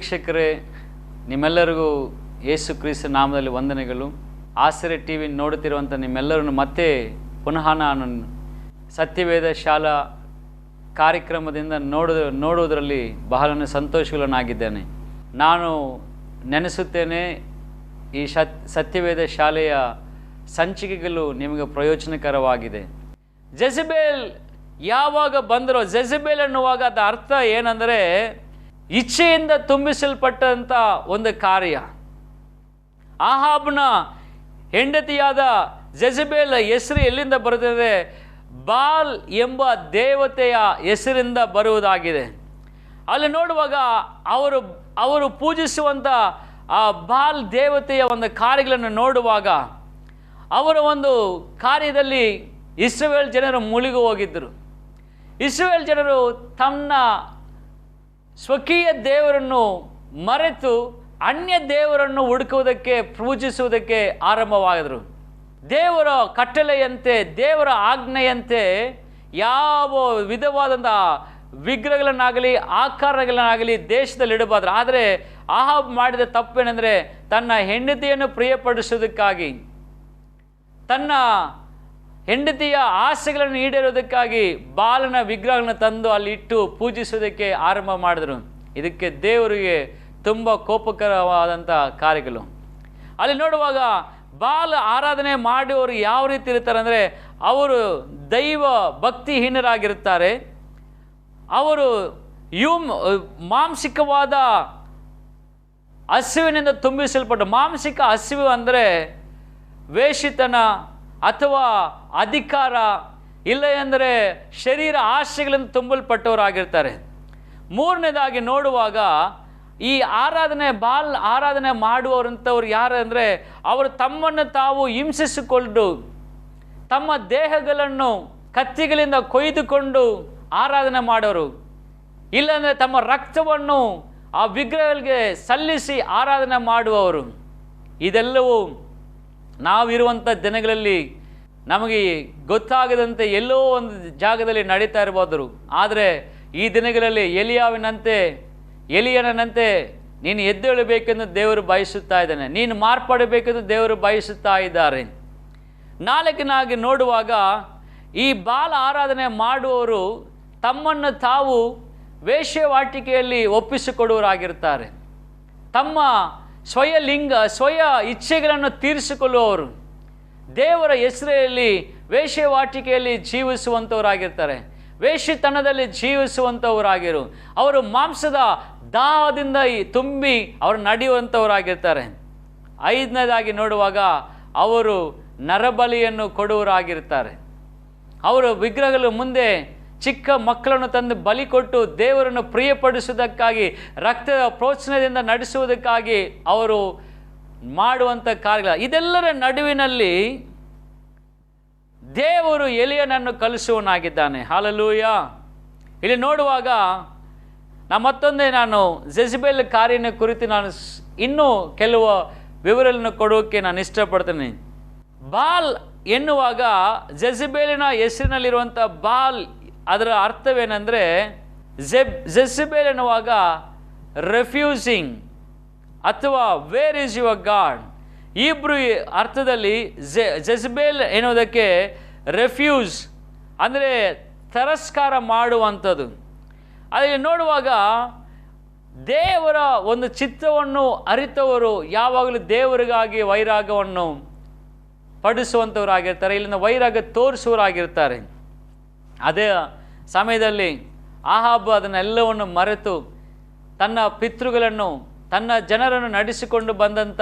ವೀಕ್ಷಕರೇ ನಿಮ್ಮೆಲ್ಲರಿಗೂ ಯೇಸು ಕ್ರಿಸ್ತ ನಾಮದಲ್ಲಿ ವಂದನೆಗಳು. ಆಸರೆ ಟಿ ವಿ ನೋಡುತ್ತಿರುವಂಥ ನಿಮ್ಮೆಲ್ಲರನ್ನು ಮತ್ತೆ ಪುನಃ ನಾನು ಸತ್ಯವೇದ ಶಾಲಾ ಕಾರ್ಯಕ್ರಮದಿಂದ ನೋಡ ನೋಡುವುದರಲ್ಲಿ ಬಹಳ ಸಂತೋಷಗಳನ್ನಾಗಿದ್ದೇನೆ. ನಾನು ನೆನೆಸುತ್ತೇನೆ, ಈ ಸತ್, ಸತ್ಯವೇದ ಶಾಲೆಯ ಸಂಚಿಕೆಗಳು ನಿಮಗೆ ಪ್ರಯೋಜನಕರವಾಗಿದೆ. ಜೆಸಿಬೇಲ್ ಯಾವಾಗ ಬಂದರೋ ಜೆಸಿಬೇಲ್ ಅನ್ನುವಾಗ ಅದರ ಅರ್ಥ ಏನಂದರೆ ಇಚ್ಛೆಯಿಂದ ತುಂಬಿಸಲ್ಪಟ್ಟಂಥ ಒಂದು ಕಾರ್ಯ. ಆಹಾಬ್ನ ಹೆಂಡತಿಯಾದ ಜಜಬೇಲ ಹೆಸರು ಎಲ್ಲಿಂದ ಬರುತ್ತದೆ? ಬಾಲ್ ಎಂಬ ದೇವತೆಯ ಹೆಸರಿಂದ ಬರುವುದಾಗಿದೆ. ಅಲ್ಲಿ ನೋಡುವಾಗ ಅವರು ಅವರು ಪೂಜಿಸುವಂಥ ಆ ಬಾಲ್ ದೇವತೆಯ ಒಂದು ಕಾರ್ಯಗಳನ್ನು ನೋಡುವಾಗ ಅವರ ಒಂದು ಕಾರ್ಯದಲ್ಲಿ ಇಸ್ರೇಲ್ ಜನರು ಮುಳುಗಿ ಹೋಗಿದ್ದರು. ಇಸ್ರೇಲ್ ಜನರು ತನ್ನ ಸ್ವಕೀಯ ದೇವರನ್ನು ಮರೆತು ಅನ್ಯ ದೇವರನ್ನು ಹುಡುಕುವುದಕ್ಕೆ, ಪೂಜಿಸುವುದಕ್ಕೆ ಆರಂಭವಾದರು. ದೇವರ ಕಟ್ಟಲೆಯಂತೆ, ದೇವರ ಆಜ್ಞೆಯಂತೆ ಯಾವ ವಿಧವಾದಂಥ ವಿಗ್ರಹಗಳನ್ನಾಗಲಿ, ಆಕಾರಗಳನ್ನಾಗಲಿ ದೇಶದಲ್ಲಿ ಇಡಬಾರ್ದು. ಆದರೆ ಆಹಾಬ್ ಮಾಡಿದ ತಪ್ಪೇನೆಂದರೆ ತನ್ನ ಹೆಂಡತಿಯನ್ನು ಪ್ರಿಯಪಡಿಸೋದಕ್ಕಾಗಿ ತನ್ನ ಹೆಂಡತಿಯ ಆಸೆಗಳನ್ನು ಈಡೇರೋದಕ್ಕಾಗಿ ಬಾಲನ ವಿಗ್ರಹಗಳನ್ನು ತಂದು ಅಲ್ಲಿ ಇಟ್ಟು ಪೂಜಿಸೋದಕ್ಕೆ ಆರಂಭ ಮಾಡಿದರು. ಇದಕ್ಕೆ ದೇವರಿಗೆ ತುಂಬ ಕೋಪಕರವಾದಂಥ ಕಾರ್ಯಗಳು. ಅಲ್ಲಿ ನೋಡುವಾಗ ಬಾಲ ಆರಾಧನೆ ಮಾಡುವವರು ಯಾವ ರೀತಿ ಇರ್ತಾರೆ ಅಂದರೆ ಅವರು ದೈವ ಭಕ್ತಿಹೀನರಾಗಿರುತ್ತಾರೆ. ಅವರು ಯು ಮಾಂಸಿಕವಾದ ಹಸಿವಿನಿಂದ ತುಂಬಿಸಲ್ಪಟ್ಟು, ಮಾಂಸಿಕ ಹಸಿವು ಅಂದರೆ ವೇಷಿತನ ಅಥವಾ ಅಧಿಕಾರ ಇಲ್ಲ ಎಂದರೆ ಶರೀರ ಆಶೆಗಳಿಂದ ತುಂಬಲ್ಪಟ್ಟವರಾಗಿರ್ತಾರೆ. ಮೂರನೇದಾಗಿ ನೋಡುವಾಗ ಈ ಆರಾಧನೆ ಬಾಲ್ ಆರಾಧನೆ ಮಾಡುವವರಂಥವ್ರು ಯಾರು ಅಂದರೆ ಅವರು ತಮ್ಮನ್ನು ತಾವು ಹಿಂಸಿಸಿಕೊಂಡು ತಮ್ಮ ದೇಹಗಳನ್ನು ಕತ್ತಿಗಳಿಂದ ಕೊಯ್ದುಕೊಂಡು ಆರಾಧನೆ ಮಾಡೋರು. ಇಲ್ಲಾಂದರೆ ತಮ್ಮ ರಕ್ತವನ್ನು ಆ ವಿಗ್ರಹಗಳಿಗೆ ಸಲ್ಲಿಸಿ ಆರಾಧನೆ ಮಾಡುವವರು. ಇದೆಲ್ಲವೂ ನಾವಿರುವಂಥ ದಿನಗಳಲ್ಲಿ ನಮಗೆ ಗೊತ್ತಾಗದಂತೆ ಎಲ್ಲೋ ಒಂದು ಜಾಗದಲ್ಲಿ ನಡೀತಾ ಇರ್ಬೋದರು. ಆದರೆ ಈ ದಿನಗಳಲ್ಲಿ ಎಲಿಯಾವಿನಂತೆ ಎಲಿಯನಂತೆ ನೀನು ಎದ್ದೇಳಬೇಕೆಂದು ದೇವರು ಬಯಸುತ್ತಾ ಇದ್ದಾನೆ. ನೀನು ಮಾರ್ಪಡಬೇಕೆಂದು ದೇವರು ಬಯಸುತ್ತಾ ಇದ್ದಾರೆ. ನಾಲ್ಕನಾಗಿ ನೋಡುವಾಗ ಈ ಬಾಲ ಆರಾಧನೆ ಮಾಡುವವರು ತಮ್ಮನ್ನು ತಾವು ವೇಶ್ಯವಾಟಿಕೆಯಲ್ಲಿ ಒಪ್ಪಿಸಿಕೊಡುವರಾಗಿರ್ತಾರೆ. ತಮ್ಮ ಸ್ವಯ ಲಿಂಗ ಸ್ವಯ ಇಚ್ಛೆಗಳನ್ನು ತೀರಿಸಿಕೊಳ್ಳುವವರು. ದೇವರ ಹೆಸರಲ್ಲಿ ವೇಷವಾಟಿಕೆಯಲ್ಲಿ ಜೀವಿಸುವಂಥವರಾಗಿರ್ತಾರೆ. ವೇಷತನದಲ್ಲಿ ಜೀವಿಸುವಂಥವರಾಗಿರು. ಅವರು ಮಾಂಸದ ದಾಹದಿಂದ ತುಂಬಿ ಅವರು ನಡೆಯುವಂಥವರಾಗಿರ್ತಾರೆ. ಐದನೇದಾಗಿ ನೋಡುವಾಗ ಅವರು ನರಬಲಿಯನ್ನು ಕೊಡುವರಾಗಿರ್ತಾರೆ. ಅವರು ವಿಗ್ರಹಗಳ ಮುಂದೆ ಚಿಕ್ಕ ಮಕ್ಕಳನ್ನು ತಂದು ಬಲಿ ಕೊಟ್ಟು ದೇವರನ್ನು ಪ್ರಿಯಪಡಿಸುವುದಕ್ಕಾಗಿ, ರಕ್ತದ ಪ್ರೋತ್ಸಾಹದಿಂದ ನಡೆಸುವುದಕ್ಕಾಗಿ ಅವರು ಮಾಡುವಂಥ ಕಾರ್ಯಗಳ ಇದೆಲ್ಲರ ನಡುವಿನಲ್ಲಿ ದೇವರು ಎಲಿಯನನ್ನು ಕಲಿಸುವನಾಗಿದ್ದಾನೆ ಹಾಲಲೂಯ. ಇಲ್ಲಿ ನೋಡುವಾಗ ನಾ ಮತ್ತೊಂದೇ ನಾನು ಜೆಸಿಬೆಲ್ ಕಾರ್ಯನ ಕುರಿತು ನಾನು ಇನ್ನೂ ಕೆಲವು ವಿವರಗಳನ್ನು ಕೊಡೋಕ್ಕೆ ನಾನು ಇಷ್ಟಪಡ್ತೇನೆ. ಬಾಲ್ ಎನ್ನುವಾಗ ಜೆಸಿಬೇಲಿನ ಹೆಸರಿನಲ್ಲಿರುವಂಥ ಬಾಲ್ ಅದರ ಅರ್ಥವೇನೆಂದರೆ ಜೆಬ್, ಜೆಸಿಬೇಲ್ ಎನ್ನುವಾಗ ರೆಫ್ಯೂಸಿಂಗ್ ಅಥವಾ ವೇರ್ ಈಸ್ ಯುವರ್ ಗಾಡ್ ಇಬ್ರು ಅರ್ಥದಲ್ಲಿ ಜೆ, ಜೆಸ್ಬೇಲ್ ಎನ್ನುವುದಕ್ಕೆ ರೆಫ್ಯೂಸ್ ಅಂದರೆ ತಿರಸ್ಕಾರ ಮಾಡುವಂಥದ್ದು. ಅಲ್ಲಿ ನೋಡುವಾಗ ದೇವರ ಒಂದು ಚಿತ್ತವನ್ನು ಅರಿತವರು ಯಾವಾಗಲೂ ದೇವರಿಗಾಗಿ ವೈರಾಗವನ್ನು ಪಡಿಸುವಂಥವರಾಗಿರ್ತಾರೆ, ಇಲ್ಲಿಂದ ವೈರಾಗ್ಯ ತೋರಿಸುವರಾಗಿರ್ತಾರೆ ಅದೇ ಸಮಯದಲ್ಲಿ ಆಹಾಬ್ ಅದನ್ನೆಲ್ಲವನ್ನು ಮರೆತು ತನ್ನ ಪಿತೃಗಳನ್ನು, ತನ್ನ ಜನರನ್ನು ನಡೆಸಿಕೊಂಡು ಬಂದಂಥ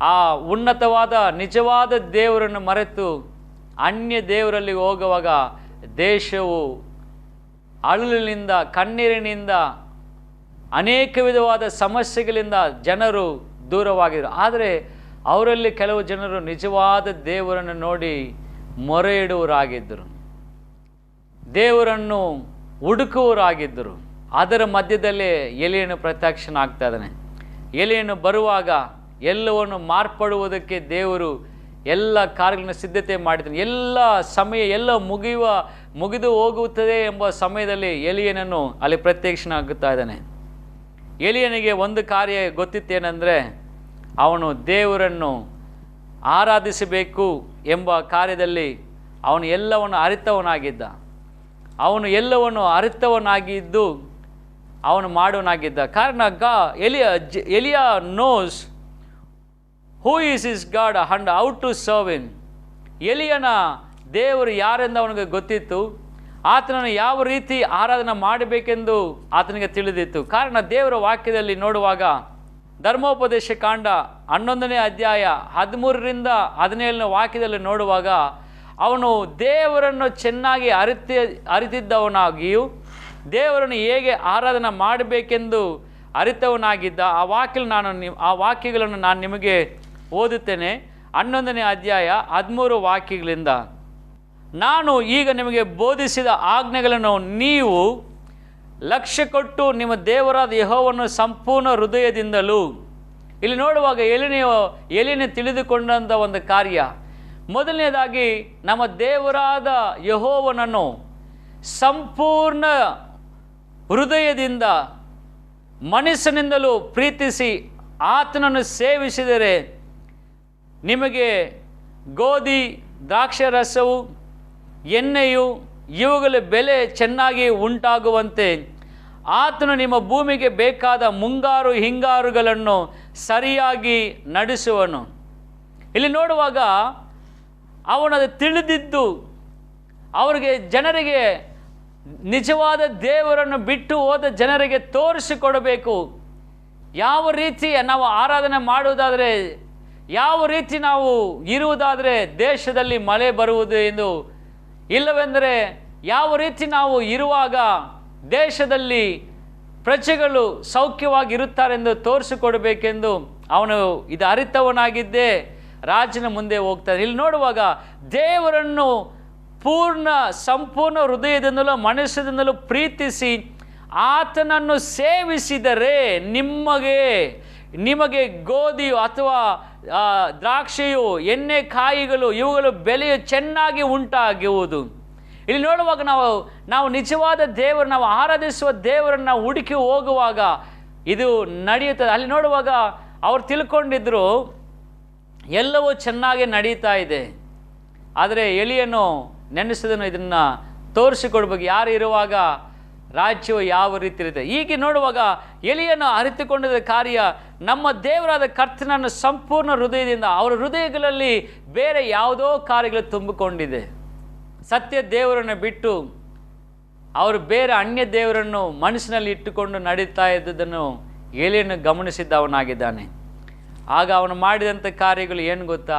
ಆ ಉನ್ನತವಾದ, ನಿಜವಾದ ದೇವರನ್ನು ಮರೆತು ಅನ್ಯ ದೇವರಲ್ಲಿ ಹೋಗುವಾಗ ದೇಶವು ಅಳಲಿನಿಂದ, ಕಣ್ಣೀರಿನಿಂದ ಅನೇಕ ವಿಧವಾದ ಸಮಸ್ಯೆಗಳಿಂದ ಜನರು ದೂರವಾಗಿದ್ದರು. ಆದರೆ ಅವರಲ್ಲಿ ಕೆಲವು ಜನರು ನಿಜವಾದ ದೇವರನ್ನು ನೋಡಿ ಮೊರೆ ಇಡುವರಾಗಿದ್ದರು ದೇವರನ್ನು ಹುಡುಕುವರಾಗಿದ್ದರು ಅದರ ಮಧ್ಯದಲ್ಲೇ ಪ್ರತ್ಯಕ್ಷನ ಆಗ್ತಾ ಇದ್ದಾನೆ. ಎಲೆಯನ್ನು ಬರುವಾಗ ಎಲ್ಲವನ್ನು ಮಾರ್ಪಡುವುದಕ್ಕೆ ದೇವರು ಎಲ್ಲ ಕಾರ್ಯಗಳನ್ನು ಸಿದ್ಧತೆ ಮಾಡಿದ್ದಾನೆ. ಎಲ್ಲ ಸಮಯ, ಎಲ್ಲ ಮುಗಿಯುವ, ಮುಗಿದು ಹೋಗುತ್ತದೆ ಎಂಬ ಸಮಯದಲ್ಲಿ ಎಲಿಯನನ್ನು ಅಲ್ಲಿ ಪ್ರತ್ಯಕ್ಷನಾಗುತ್ತಾ ಇದ್ದಾನೆ. ಎಲಿಯನಿಗೆ ಒಂದು ಕಾರ್ಯ ಗೊತ್ತಿತ್ತೇನೆಂದರೆ, ಅವನು ದೇವರನ್ನು ಆರಾಧಿಸಬೇಕು ಎಂಬ ಕಾರ್ಯದಲ್ಲಿ ಅವನು ಎಲ್ಲವನ್ನು ಅರಿತವನಾಗಿದ್ದ. ಅವನು ಎಲ್ಲವನ್ನು ಅರಿತವನಾಗಿದ್ದು ಅವನು ಮಾಡುವನಾಗಿದ್ದ ಕಾರಣ ಗ, ಎಲಿಯ, ಜ, Elijah knows who is is God hand out to serve in ಎಲಿಯನ ದೇವರು ಯಾರೆಂದು ಅವನಿಗೆ ಗೊತ್ತಿತ್ತು, ಆತನನ್ನು ಯಾವ ರೀತಿ ಆರಾಧನೆ ಮಾಡಬೇಕೆಂದು ಆತನಿಗೆ ತಿಳಿದಿತ್ತು. ಕಾರಣ ದೇವರ ವಾಕ್ಯದಲ್ಲಿ ನೋಡುವಾಗ ಧರ್ಮೋಪದೇಶ ಕಾಂಡ ಹನ್ನೊಂದನೇ ಅಧ್ಯಾಯ ಹದಿಮೂರರಿಂದ ಹದಿನೇಳನೇ ವಾಕ್ಯದಲ್ಲಿ ನೋಡುವಾಗ ಅವನು ದೇವರನ್ನು ಚೆನ್ನಾಗಿ ಅರಿತ ಅರಿತಿದ್ದವನಾಗಿಯೂ, ದೇವರನ್ನು ಹೇಗೆ ಆರಾಧನೆ ಮಾಡಬೇಕೆಂದು ಅರಿತವನಾಗಿದ್ದ ಆ ವಾಕ್ಯ ನಾನು ನಿ ಆ ವಾಕ್ಯಗಳನ್ನು ನಾನು ನಿಮಗೆ ಓದುತ್ತೇನೆ. ಹನ್ನೊಂದನೇ ಅಧ್ಯಾಯ ಹದಿಮೂರು ವಾಕ್ಯಗಳಿಂದ, ನಾನು ಈಗ ನಿಮಗೆ ಬೋಧಿಸಿದ ಆಜ್ಞೆಗಳನ್ನು ನೀವು ಲಕ್ಷ್ಯ ಕೊಟ್ಟು ನಿಮ್ಮ ದೇವರಾದ ಯಹೋವನ್ನು ಸಂಪೂರ್ಣ ಹೃದಯದಿಂದಲೂ, ಇಲ್ಲಿ ನೋಡುವಾಗ ಎಲಿನೆಯ ಎಲಿನ ತಿಳಿದುಕೊಂಡಂಥ ಒಂದು ಕಾರ್ಯ. ಮೊದಲನೇದಾಗಿ ನಮ್ಮ ದೇವರಾದ ಯಹೋವನನ್ನು ಸಂಪೂರ್ಣ ಹೃದಯದಿಂದ, ಮನಸ್ಸಿನಿಂದಲೂ ಪ್ರೀತಿಸಿ ಆತನನ್ನು ಸೇವಿಸಿದರೆ ನಿಮಗೆ ಗೋಧಿ, ದ್ರಾಕ್ಷರಸವು, ಎಣ್ಣೆಯು, ಇವುಗಳ ಬೆಲೆ ಚೆನ್ನಾಗಿ ಉಂಟಾಗುವಂತೆ ಆತನು ನಿಮ್ಮ ಭೂಮಿಗೆ ಬೇಕಾದ ಮುಂಗಾರು ಹಿಂಗಾರುಗಳನ್ನು ಸರಿಯಾಗಿ ನಡೆಸುವನು. ಇಲ್ಲಿ ನೋಡುವಾಗ ಅವನದು ತಿಳಿದಿದ್ದು ಅವರಿಗೆ ಜನರಿಗೆ ನಿಜವಾದ ದೇವರನ್ನು ಬಿಟ್ಟು ಹೋದ ಜನರಿಗೆ ತೋರಿಸಿಕೊಡಬೇಕು. ಯಾವ ರೀತಿ ನಾವು ಆರಾಧನೆ ಮಾಡುವುದಾದರೆ, ಯಾವ ರೀತಿ ನಾವು ಇರುವುದಾದರೆ ದೇಶದಲ್ಲಿ ಮಳೆ ಬರುವುದು ಎಂದು. ಇಲ್ಲವೆಂದರೆ ಯಾವ ರೀತಿ ನಾವು ಇರುವಾಗ ದೇಶದಲ್ಲಿ ಪ್ರಜೆಗಳು ಸೌಖ್ಯವಾಗಿರುತ್ತಾರೆಂದು ತೋರಿಸಿಕೊಡಬೇಕೆಂದು ಅವನು ಇದು ಅರಿತವನಾಗಿದ್ದೇ. ರಾಜನ ಮುಂದೆ ಹೋಗ್ತಾನೆ. ಇಲ್ಲಿ ನೋಡುವಾಗ ದೇವರನ್ನು ಪೂರ್ಣ, ಸಂಪೂರ್ಣ ಹೃದಯದಿಂದಲೂ, ಮನಸ್ಸಿನಿಂದಲೂ ಪ್ರೀತಿಸಿ ಆತನನ್ನು ಸೇವಿಸಿದರೆ ನಿಮಗೆ ನಿಮಗೆ ಗೋಧಿಯು ಅಥವಾ ದ್ರಾಕ್ಷಿಯು, ಎಣ್ಣೆ ಕಾಯಿಗಳು, ಇವುಗಳು ಬೆಲೆಯು ಚೆನ್ನಾಗಿ ಉಂಟಾಗುವುದು. ಇಲ್ಲಿ ನೋಡುವಾಗ ನಾವು ನಾವು ನಿಜವಾದ ದೇವರು, ನಾವು ಆರಾಧಿಸುವ ದೇವರನ್ನು ಹುಡುಕಿ ಹೋಗುವಾಗ ಇದು ನಡೆಯುತ್ತದೆ. ಅಲ್ಲಿ ನೋಡುವಾಗ ಅವ್ರು ತಿಳ್ಕೊಂಡಿದ್ರು ಎಲ್ಲವೂ ಚೆನ್ನಾಗಿ ನಡೀತಾ ಇದೆ. ಆದರೆ ಎಲಿಯನ್ನು ನೆನೆಸಿದನು, ಇದನ್ನು ತೋರಿಸಿಕೊಡ್ಬೇಕು ಯಾರು ಇರುವಾಗ ರಾಜ್ಯವು ಯಾವ ರೀತಿ ಇರುತ್ತೆ ಹೀಗೆ ನೋಡುವಾಗ ಎಲಿಯನ್ನು ಅರಿತುಕೊಂಡಿದ್ದ ಕಾರ್ಯ ನಮ್ಮ ದೇವರಾದ ಕರ್ತನನ್ನು ಸಂಪೂರ್ಣ ಹೃದಯದಿಂದ, ಅವರ ಹೃದಯಗಳಲ್ಲಿ ಬೇರೆ ಯಾವುದೋ ಕಾರ್ಯಗಳು ತುಂಬಿಕೊಂಡಿದೆ. ಸತ್ಯ ದೇವರನ್ನು ಬಿಟ್ಟು ಅವರು ಬೇರೆ ಅನ್ಯ ದೇವರನ್ನು ಮನಸ್ಸಿನಲ್ಲಿ ಇಟ್ಟುಕೊಂಡು ನಡೀತಾ ಇದ್ದುದನ್ನು ಎಲಿಯನ್ನು ಗಮನಿಸಿದ್ದವನಾಗಿದ್ದಾನೆ. ಆಗ ಅವನು ಮಾಡಿದಂಥ ಕಾರ್ಯಗಳು ಏನು ಗೊತ್ತಾ?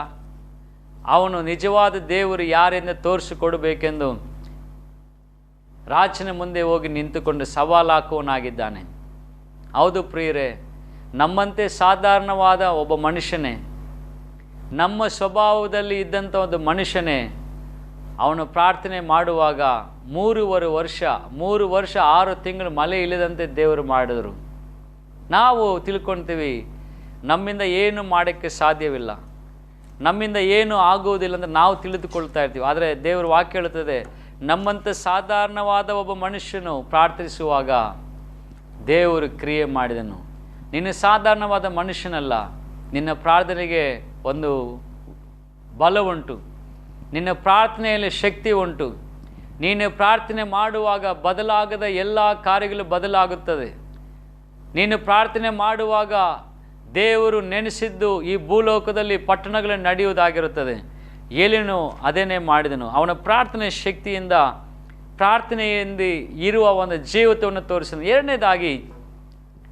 ಅವನು ನಿಜವಾದ ದೇವರು ಯಾರಿಂದ ತೋರಿಸಿಕೊಡಬೇಕೆಂದು ರಾಜನ ಮುಂದೆ ಹೋಗಿ ನಿಂತುಕೊಂಡು ಸವಾಲು ಹಾಕುವನಾಗಿದ್ದಾನೆ ಹೌದು ಪ್ರಿಯರೇ, ನಮ್ಮಂತೆ ಸಾಧಾರಣವಾದ ಒಬ್ಬ ಮನುಷ್ಯನೇ, ನಮ್ಮ ಸ್ವಭಾವದಲ್ಲಿ ಇದ್ದಂಥ ಒಂದು ಮನುಷ್ಯನೇ, ಅವನು ಪ್ರಾರ್ಥನೆ ಮಾಡುವಾಗ ಮೂರುವರೆ ವರ್ಷ, ಮೂರು ವರ್ಷ ಆರು ತಿಂಗಳು ಮಳೆ ಇಲ್ಲದಂತೆ ದೇವರು ಮಾಡಿದರು. ನಾವು ತಿಳ್ಕೊಳ್ತೀವಿ ನಮ್ಮಿಂದ ಏನು ಮಾಡೋಕ್ಕೆ ಸಾಧ್ಯವಿಲ್ಲ. ನಮ್ಮಿಂದ ಏನು ಆಗುವುದಿಲ್ಲ ಅಂತ ನಾವು ತಿಳಿದುಕೊಳ್ತಾ ಇರ್ತೀವಿ. ಆದರೆ ದೇವರ ವಾಕ್ಯ ಹೇಳುತ್ತದೆ ನಮ್ಮಂಥ ಸಾಧಾರಣವಾದ ಒಬ್ಬ ಮನುಷ್ಯನು ಪ್ರಾರ್ಥಿಸುವಾಗ ದೇವರು ಕ್ರಿಯೆ ಮಾಡಿದನು. ನಿನ್ನ ಸಾಧಾರಣವಾದ ಮನುಷ್ಯನಲ್ಲ, ನಿನ್ನ ಪ್ರಾರ್ಥನೆಗೆ ಒಂದು ಬಲ ಉಂಟು. ನಿನ್ನ ಪ್ರಾರ್ಥನೆಯಲ್ಲಿ ಶಕ್ತಿ ಉಂಟು. ನೀನು ಪ್ರಾರ್ಥನೆ ಮಾಡುವಾಗ ಬದಲಾಗದ ಎಲ್ಲ ಕಾರ್ಯಗಳು ಬದಲಾಗುತ್ತದೆ. ನೀನು ಪ್ರಾರ್ಥನೆ ಮಾಡುವಾಗ ದೇವರು ನೆನೆಸಿದ್ದು ಈ ಭೂಲೋಕದಲ್ಲಿ ಪಟ್ಟಣಗಳಲ್ಲಿ ನಡೆಯುವುದಾಗಿರುತ್ತದೆ. ಏಲಿನು ಅದೇನೇ ಮಾಡಿದನು. ಅವನ ಪ್ರಾರ್ಥನೆ ಶಕ್ತಿಯಿಂದ, ಪ್ರಾರ್ಥನೆಯಿಂದ ಇರುವ ಒಂದು ಜೀವಿತವನ್ನು ತೋರಿಸಿದ ಎರಡನೇದಾಗಿ,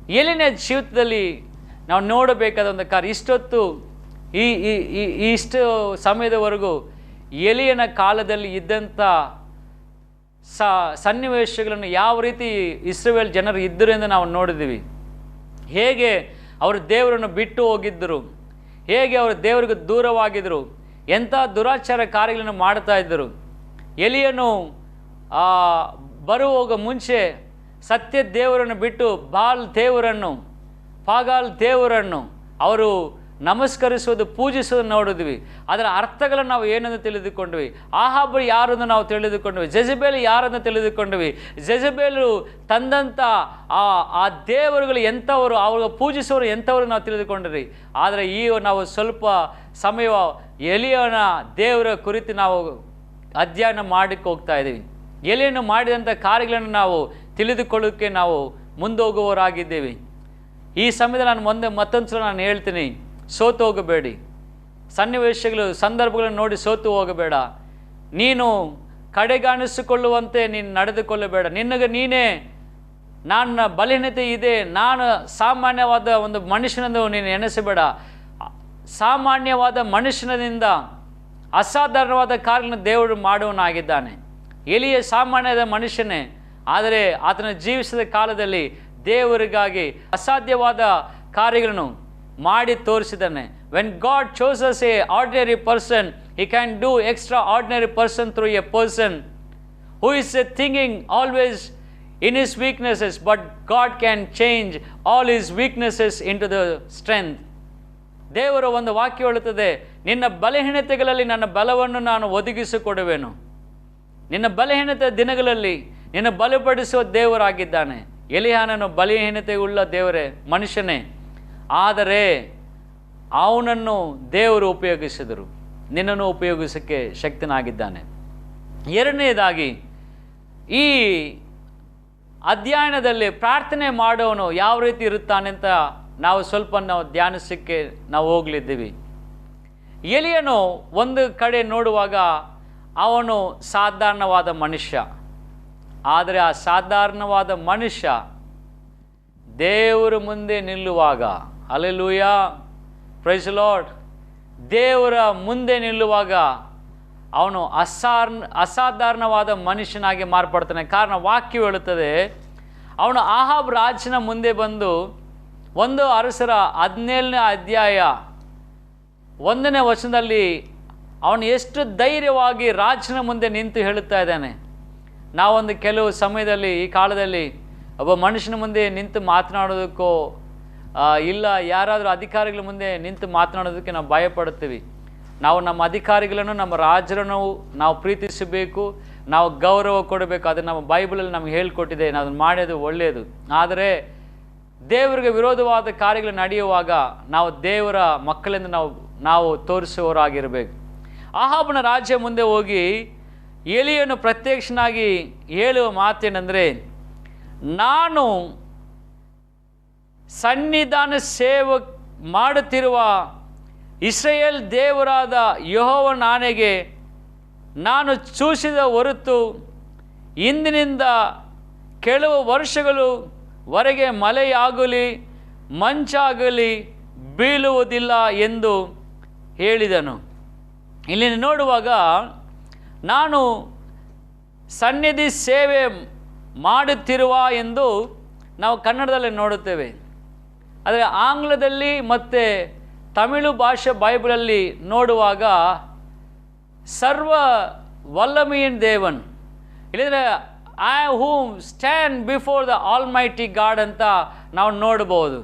ಏಲಿನ ಜೀವಿತದಲ್ಲಿ ನಾವು ನೋಡಬೇಕಾದ ಒಂದು ಕಾರ್ಯ, ಇಷ್ಟೊತ್ತು ಈ- ಈ ಇಷ್ಟು ಸಮಯದವರೆಗೂ ಎಲಿಯನ ಕಾಲದಲ್ಲಿ ಇದ್ದಂಥ ಸ, ಸನ್ನಿವೇಶಗಳನ್ನು ಯಾವ ರೀತಿ ಇಸ್ರೇಲ್ ಜನರು ಇದ್ದರು ಎಂದು ನಾವು ನೋಡಿದ್ದೀವಿ. ಹೇಗೆ ಅವರು ದೇವರನ್ನು ಬಿಟ್ಟು ಹೋಗಿದ್ದರು. ಹೇಗೆ ಅವರು ದೇವರಿಗೆ ದೂರವಾಗಿದ್ದರು? ಎಂಥ ದುರಾಚಾರ ಕಾರ್ಯಗಳನ್ನು ಮಾಡ್ತಾ ಇದ್ದರು? ಎಲಿಯನು ಬರುವಾಗ ಮುಂಚೆ ಸತ್ಯ ದೇವರನ್ನು ಬಿಟ್ಟು ಬಾಲ್ ದೇವರನ್ನು ಪಾಗಾಲ್ ದೇವರನ್ನು ಅವರು ನಮಸ್ಕರಿಸೋದು ಪೂಜಿಸೋದು ನೋಡಿದ್ವಿ. ಅದರ ಅರ್ಥಗಳನ್ನು ನಾವು ಏನನ್ನು ತಿಳಿದುಕೊಂಡ್ವಿ? ಆಹಾಬ್ ಯಾರನ್ನು ನಾವು ತಿಳಿದುಕೊಂಡ್ವಿ? ಜಜಬೇಲು ಯಾರನ್ನು ತಿಳಿದುಕೊಂಡ್ವಿ? ಜಜಬೇಲು ತಂದಂಥ ಆ ಆ ದೇವರುಗಳು ಎಂಥವರು ಅವ್ರಿಗೆ ಪೂಜಿಸೋರು ಎಂಥವರು ನಾವು ತಿಳಿದುಕೊಂಡ್ರಿ? ಆದರೆ ಈ ನಾವು ಸ್ವಲ್ಪ ಸಮಯ ಎಲಿಯನ ದೇವರ ಕುರಿತು ನಾವು ಅಧ್ಯಯನ ಮಾಡಕ್ಕೆ ಹೋಗ್ತಾ ಇದ್ದೀವಿ. ಎಲೆಯನ್ನು ಮಾಡಿದಂಥ ಕಾರ್ಯಗಳನ್ನು ನಾವು ತಿಳಿದುಕೊಳ್ಳೋಕ್ಕೆ ನಾವು ಮುಂದೋಗುವವರಾಗಿದ್ದೇವೆ. ಈ ಸಮಯದಲ್ಲಿ ನಾನು ಮುಂದೆ ಮತ್ತೊಂದು ಸಲ ನಾನು ಹೇಳ್ತೀನಿ. ಸೋತು ಹೋಗಬೇಡಿ. ಸನ್ನಿವೇಶಗಳು, ಸಂದರ್ಭಗಳನ್ನು ನೋಡಿ ಸೋತು ಹೋಗಬೇಡ. ನೀನು ಕಡೆಗಾಣಿಸಿಕೊಳ್ಳುವಂತೆ ನೀನು ನಡೆದುಕೊಳ್ಳಬೇಡ. ನಿನಗೆ ನೀನೇ ನನ್ನ ಬಲಹೀನತೆ ಇದೆ. ನಾನು ಸಾಮಾನ್ಯವಾದ ಒಂದು ಮನುಷ್ಯನನ್ನು ನೀನು ಎಣಿಸಬೇಡ. ಸಾಮಾನ್ಯವಾದ ಮನುಷ್ಯನಿಂದ ಅಸಾಧಾರಣವಾದ ಕಾರ್ಯಗಳನ್ನು ದೇವರು ಮಾಡುವನಾಗಿದ್ದಾನೆ ಎಲಿಯ ಸಾಮಾನ್ಯದ ಮನುಷ್ಯನೇ, ಆದರೆ ಆತನ ಜೀವಿಸಿದ ಕಾಲದಲ್ಲಿ ದೇವರಿಗಾಗಿ ಅಸಾಧ್ಯವಾದ ಕಾರ್ಯಗಳನ್ನು ಮಾಡಿ ತೋರಿಸಿದ್ದಾನೆ. When God chooses a ordinary person he can do extraordinary person through a person who is a thinking always in is his but God can change all is his in to the strength ದೇವರ ಒಂದು ವಾಕ್ಯ ಹೇಳುತ್ತದೆ, ನಿನ್ನ ಬಲಹೀನತೆಗಳಲ್ಲಿ ನನ್ನ ಬಲವನ್ನು ನಾನು ಒದಗಿಸಿಕೊಡುವೆನು. ನಿನ್ನ ಬಲಹೀನತೆ ದಿನಗಳಲ್ಲಿ ನಿನ್ನ ಬಲಪಡಿಸುವ ದೇವರಾಗಿದ್ದಾನೆ. ಎಲಿಹಾನನು ಬಲಹೀನತೆ ಉಳ್ಳ ದೇವರೇ, ಮನುಷ್ಯನೇ. ಆದರೆ ಅವನನ್ನು ದೇವರು ಉಪಯೋಗಿಸಿದರು. ನಿನ್ನನ್ನು ಉಪಯೋಗಿಸೋಕ್ಕೆ ಶಕ್ತನಾಗಿದ್ದಾನೆ. ಎರಡನೇದಾಗಿ, ಈ ಅಧ್ಯಯನದಲ್ಲಿ ಪ್ರಾರ್ಥನೆ ಮಾಡೋನು ಯಾವ ರೀತಿ ಇರುತ್ತಾನೆ ಅಂತ ನಾವು ಸ್ವಲ್ಪ ನಾವು ಧ್ಯಾನಿಸಕ್ಕೆ ನಾವು ಹೋಗಲಿದ್ದೀವಿ. ಎಲಿಯನು ಒಂದು ಕಡೆ ನೋಡುವಾಗ ಅವನು ಸಾಧಾರಣವಾದ ಮನುಷ್ಯ. ಆದರೆ ಆ ಸಾಧಾರಣವಾದ ಮನುಷ್ಯ ದೇವರ ಮುಂದೆ ನಿಲ್ಲುವಾಗ ಅಲ್ಲೆಲೂಯ ಪ್ರೈಸ್ ಲಾರ್ಡ್ ದೇವರ ಮುಂದೆ ನಿಲ್ಲುವಾಗ ಅವನು ಅಸಾರ್, ಅಸಾಧಾರಣವಾದ ಮನುಷ್ಯನಾಗಿ ಮಾರ್ಪಡ್ತಾನೆ. ಕಾರಣ ವಾಕ್ಯ ಹೇಳುತ್ತದೆ, ಅವನು ಆಹಾಬ್ ರಾಜನ ಮುಂದೆ ಬಂದು ಒಂದು ಅರಸರ ಹದಿನೇಳನೇ ಅಧ್ಯಾಯ ಒಂದನೇ ವಚನದಲ್ಲಿ ಅವನು ಎಷ್ಟು ಧೈರ್ಯವಾಗಿ ರಾಜನ ಮುಂದೆ ನಿಂತು ಹೇಳುತ್ತಾ ಇದ್ದಾನೆ. ನಾವೊಂದು ಕೆಲವು ಸಮಯದಲ್ಲಿ, ಈ ಕಾಲದಲ್ಲಿ ಒಬ್ಬ ಮನುಷ್ಯನ ಮುಂದೆ ನಿಂತು ಮಾತನಾಡೋದಕ್ಕೋ ಇಲ್ಲ, ಯಾರಾದರೂ ಅಧಿಕಾರಿಗಳ ಮುಂದೆ ನಿಂತು ಮಾತನಾಡೋದಕ್ಕೆ ನಾವು ಭಯಪಡ್ತೀವಿ ನಾವು ನಮ್ಮ ಅಧಿಕಾರಿಗಳನ್ನು, ನಮ್ಮ ರಾಜರನ್ನು ನಾವು ಪ್ರೀತಿಸಬೇಕು, ನಾವು ಗೌರವ ಕೊಡಬೇಕು. ಅದು ನಮ್ಮ ಬೈಬಲಲ್ಲಿ ನಮ್ಗೆ ಹೇಳ್ಕೊಟ್ಟಿದೆ. ನಾವು ಅದನ್ನು ಮಾಡೋದು ಒಳ್ಳೆಯದು ಆದರೆ ದೇವರಿಗೆ ವಿರೋಧವಾದ ಕಾರ್ಯಗಳು ನಡೆಯುವಾಗ ನಾವು ದೇವರ ಮಕ್ಕಳಿಂದ ನಾವು ನಾವು ತೋರಿಸುವವರಾಗಿರಬೇಕು. ಆಹಾಬನ ರಾಜ್ಯ ಮುಂದೆ ಹೋಗಿ ಎಲಿಯನ್ನು ಪ್ರತ್ಯಕ್ಷನಾಗಿ ಹೇಳುವ ಮಾತೇನೆಂದರೆ, ನಾನು ಸನ್ನಿಧಾನ ಸೇವ ಮಾಡುತ್ತಿರುವ ಇಸ್ರೇಲ್ ದೇವರಾದ ಯಹೋವ ನಾನೆಗೆ ನಾನು ಚೂಸಿದ ಹೊರತು ಇಂದಿನಿಂದ ಕೆಲವು ವರ್ಷಗಳು ವರೆಗೆ ಮಳೆಯಾಗಲಿ, ಮಂಚಾಗಲಿ ಬೀಳುವುದಿಲ್ಲ ಎಂದು ಹೇಳಿದನು. ಇಲ್ಲಿ ನೋಡುವಾಗ ನಾನು ಸನ್ನಿಧಿ ಸೇವೆ ಮಾಡುತ್ತಿರುವ ಎಂದು ನಾವು ಕನ್ನಡದಲ್ಲಿ ನೋಡುತ್ತೇವೆ. ಆದರೆ ಆಂಗ್ಲದಲ್ಲಿ ಮತ್ತು ತಮಿಳು ಭಾಷೆ ಬೈಬಲಲ್ಲಿ ನೋಡುವಾಗ ಸರ್ವ ವಲ್ಲಮಿಯನ್ ದೇವನ್, ಇಲ್ಲಿದ್ರೆ I whom stand before the almighty God ಅಂತ ನಾವು ನೋಡ್ಬೋದು.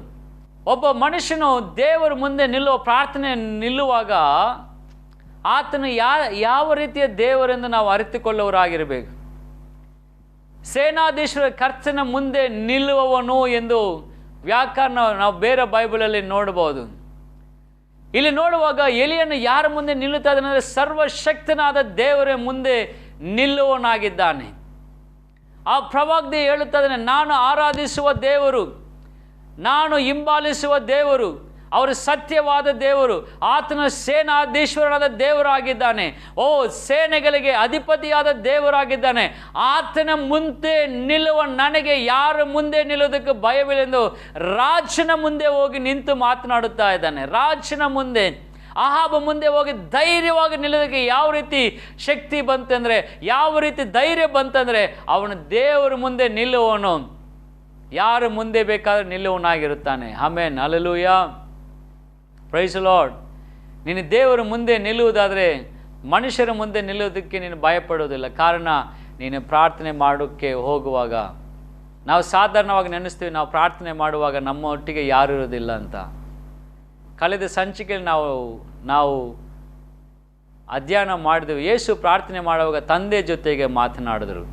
ಒಬ್ಬ ಮನುಷ್ಯನು ದೇವರ ಮುಂದೆ ನಿಲ್ಲುವ ಪ್ರಾರ್ಥನೆ ನಿಲ್ಲುವಾಗ ಆತನು ಯಾ, ಯಾವ ರೀತಿಯ ದೇವರೆಂದು ನಾವು ಅರಿತುಕೊಳ್ಳುವರಾಗಿರಬೇಕು ಸೇನಾಧೀಶರ ಖರ್ಚಿನ ಮುಂದೆ ನಿಲ್ಲುವವನು ಎಂದು ವ್ಯಾಕರಣ ನಾವು ಬೇರೆ ಬೈಬಲಲ್ಲಿ ನೋಡಬಹುದು ಇಲ್ಲಿ ನೋಡುವಾಗ ಎಲಿಯನ್ನು ಯಾರ ಮುಂದೆ ನಿಲ್ಲುತ್ತಾ ಅಂದರೆ ಸರ್ವಶಕ್ತನಾದ ದೇವರ ಮುಂದೆ ನಿಲ್ಲುವನಾಗಿದ್ದಾನೆ ಆ ಪ್ರವಾಗ್ದಿ ಹೇಳುತ್ತಾ ಇದ್ದಾನೆ ನಾನು ಆರಾಧಿಸುವ ದೇವರು, ನಾನು ಹಿಂಬಾಲಿಸುವ ದೇವರು ಅವರು ಸತ್ಯವಾದ ದೇವರು. ಆತನ ಸೇನಾಧೀಶ್ವರನಾದ ದೇವರಾಗಿದ್ದಾನೆ. ಓ, ಸೇನೆಗಳಿಗೆ ಅಧಿಪತಿಯಾದ ದೇವರಾಗಿದ್ದಾನೆ. ಆತನ ಮುಂದೆ ನಿಲ್ಲುವ ನನಗೆ ಯಾರ ಮುಂದೆ ನಿಲ್ಲೋದಕ್ಕೆ ಭಯವಿಲ್ಲೆಂದು ರಾಜನ ಮುಂದೆ ಹೋಗಿ ನಿಂತು ಮಾತನಾಡುತ್ತಾ ಇದ್ದಾನೆ. ರಾಜನ ಮುಂದೆ ಆಹಾಬ ಮುಂದೆ ಹೋಗಿ ಧೈರ್ಯವಾಗಿ ನಿಲ್ಲೋದಕ್ಕೆ ಯಾವ ರೀತಿ ಶಕ್ತಿ ಬಂತಂದರೆ, ಯಾವ ರೀತಿ ಧೈರ್ಯ ಬಂತಂದರೆ, ಅವನು ದೇವರ ಮುಂದೆ ನಿಲ್ಲುವನು ಯಾರು ಮುಂದೆ ಬೇಕಾದರೂ ನಿಲ್ಲುವನಾಗಿರುತ್ತಾನೆ ಆಮೇನ್. ಅಲಲೂಯ ಪ್ರೈಸ್ ಲಾರ್ಡ್ ನೀನು ದೇವರ ಮುಂದೆ ನಿಲ್ಲುವುದಾದರೆ ಮನುಷ್ಯರ ಮುಂದೆ ನಿಲ್ಲುವುದಕ್ಕೆ ನೀನು ಭಯಪಡೋದಿಲ್ಲ ಕಾರಣ ನೀನು ಪ್ರಾರ್ಥನೆ ಮಾಡೋಕ್ಕೆ ಹೋಗುವಾಗ, ನಾವು ಸಾಧಾರಣವಾಗಿ ನೆನೆಸ್ತೀವಿ, ನಾವು ಪ್ರಾರ್ಥನೆ ಮಾಡುವಾಗ ನಮ್ಮ ಒಟ್ಟಿಗೆ ಯಾರು ಇರೋದಿಲ್ಲ ಅಂತ. ಕಳೆದ ಸಂಚಿಕೆಯಲ್ಲಿ ನಾವು ನಾವು ಅಧ್ಯಯನ ಮಾಡಿದೆವು. ಯೇಸು ಪ್ರಾರ್ಥನೆ ಮಾಡುವಾಗ ತಂದೆ ಜೊತೆಗೆ ಮಾತನಾಡಿದರು.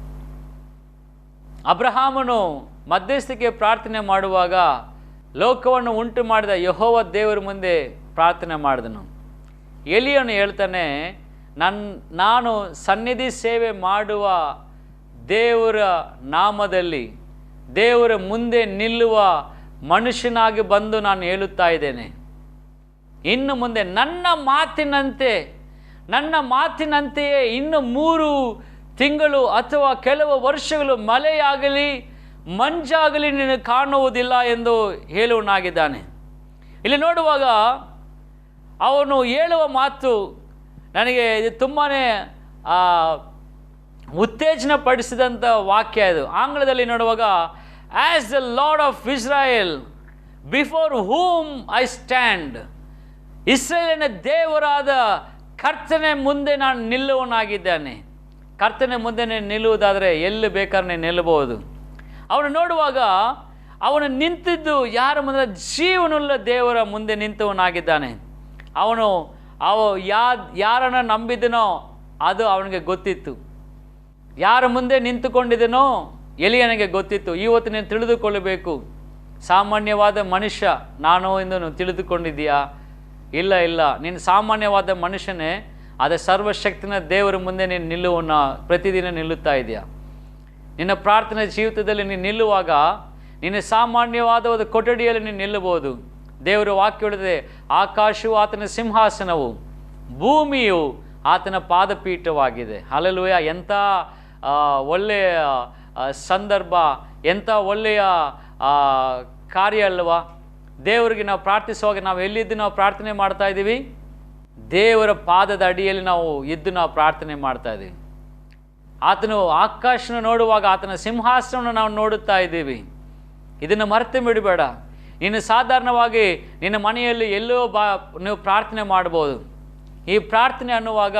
ಅಬ್ರಹಾಮನು ಮಧ್ಯಸ್ಥಿಕೆ ಪ್ರಾರ್ಥನೆ ಮಾಡುವಾಗ ಲೋಕವನ್ನು ಉಂಟು ಮಾಡಿದ ಯಹೋವ ದೇವರ ಮುಂದೆ ಪ್ರಾರ್ಥನೆ ಮಾಡಿದನು. ಎಲಿಯನು ಹೇಳ್ತಾನೆ ನನ್ನ ನಾನು ಸನ್ನಿಧಿ ಸೇವೆ ಮಾಡುವ ದೇವರ ನಾಮದಲ್ಲಿ, ದೇವರ ಮುಂದೆ ನಿಲ್ಲುವ ಮನುಷ್ಯನಾಗಿ ಬಂದು ನಾನು ಹೇಳುತ್ತಾ ಇದ್ದೇನೆ. ಇನ್ನು ಮುಂದೆ ನನ್ನ ಮಾತಿನಂತೆ, ನನ್ನ ಮಾತಿನಂತೆಯೇ ಇನ್ನು ಮೂರು ತಿಂಗಳು ಅಥವಾ ಕೆಲವು ವರ್ಷಗಳು ಮಳೆಯಾಗಲಿ ಮಂಜಾಗಲಿ ನೀನು ಕಾಣುವುದಿಲ್ಲ ಎಂದು ಹೇಳುವನಾಗಿದ್ದಾನೆ ಇಲ್ಲಿ ನೋಡುವಾಗ ಅವನು ಹೇಳುವ ಮಾತು ನನಗೆ ಇದು ತುಂಬಾ ಉತ್ತೇಜನ ಪಡಿಸಿದಂಥ ವಾಕ್ಯ ಇದು. ಆಂಗ್ಲದಲ್ಲಿ ನೋಡುವಾಗ as the Lord of Israel before whom I stand ಇಸ್ರೇಲಿನ ದೇವರಾದ ಕರ್ತನೆ ಮುಂದೆ ನಾನು ನಿಲ್ಲುವನಾಗಿದ್ದಾನೆ ಕರ್ತನೆ ಮುಂದೆ ನಿಲ್ಲುವುದಾದರೆ ಎಲ್ಲಿ ಬೇಕಾದ್ರೆ ನಿಲ್ಲಬಹುದು. ಅವನು ನೋಡುವಾಗ ಅವನು ನಿಂತಿದ್ದು ಯಾರ ಮುಂದೆ? ಜೀವನುಳ್ಳ ದೇವರ ಮುಂದೆ ನಿಂತವನಾಗಿದ್ದಾನೆ. ಅವನು ಅವ ಯಾ ಯಾರನ್ನು ನಂಬಿದನೋ ಅದು ಅವನಿಗೆ ಗೊತ್ತಿತ್ತು. ಯಾರ ಮುಂದೆ ನಿಂತುಕೊಂಡಿದನೋ ಎಲಿಯನಿಗೆ ಗೊತ್ತಿತ್ತು. ಇವತ್ತು ನೀನು ತಿಳಿದುಕೊಳ್ಳಬೇಕು. ಸಾಮಾನ್ಯವಾದ ಮನುಷ್ಯ ನಾನು ಎಂದು ತಿಳಿದುಕೊಂಡಿದ್ದೀಯಾ? ಇಲ್ಲ ಇಲ್ಲ. ನೀನು ಸಾಮಾನ್ಯವಾದ ಮನುಷ್ಯನೇ ಅದೇ ಸರ್ವಶಕ್ತಿನ ದೇವರ ಮುಂದೆ ನೀನು ನಿಲ್ಲುವನ್ನ ಪ್ರತಿದಿನ ನಿಲ್ಲುತ್ತಾ ಇದೆಯಾ? ನಿನ್ನ ಪ್ರಾರ್ಥನೆ ಜೀವಿತದಲ್ಲಿ ನೀನು ನಿಲ್ಲುವಾಗ, ನಿನ್ನ ಸಾಮಾನ್ಯವಾದ ಒಂದು ಕೊಠಡಿಯಲ್ಲಿ ನೀನು ನಿಲ್ಲಬಹುದು ದೇವರು ವಾಕ್ಯ ಹೇಳಿದೆ ಆಕಾಶವು ಆತನ ಸಿಂಹಾಸನವು, ಭೂಮಿಯು ಆತನ ಪಾದಪೀಠವಾಗಿದೆ. ಅಲ್ಲಲ್ವಯ ಎಂಥ ಒಳ್ಳೆಯ ಸಂದರ್ಭ, ಎಂಥ ಒಳ್ಳೆಯ ಕಾರ್ಯ ಅಲ್ವಾ? ದೇವರಿಗೆ ನಾವು ಪ್ರಾರ್ಥಿಸುವಾಗ ನಾವು ಎಲ್ಲಿದ್ದು ನಾವು ಪ್ರಾರ್ಥನೆ ಮಾಡ್ತಾ ಇದ್ದೀವಿ? ದೇವರ ಪಾದದ ಅಡಿಯಲ್ಲಿ ನಾವು ಇದ್ದು ನಾವು ಪ್ರಾರ್ಥನೆ ಮಾಡ್ತಾ ಇದ್ದೀವಿ. ಆತನು ಆಕಾಶನ ನೋಡುವಾಗ ಆತನ ಸಿಂಹಾಸನವನ್ನು ನಾವು ನೋಡುತ್ತಾ ಇದ್ದೀವಿ. ಇದನ್ನು ಮರೆತು ಬಿಡಬೇಡ. ನೀನು ಸಾಧಾರಣವಾಗಿ ನಿನ್ನ ಮನೆಯಲ್ಲಿ ಎಲ್ಲೋ ಬಾ, ನೀವು ಪ್ರಾರ್ಥನೆ ಮಾಡ್ಬೋದು. ಈ ಪ್ರಾರ್ಥನೆ ಅನ್ನುವಾಗ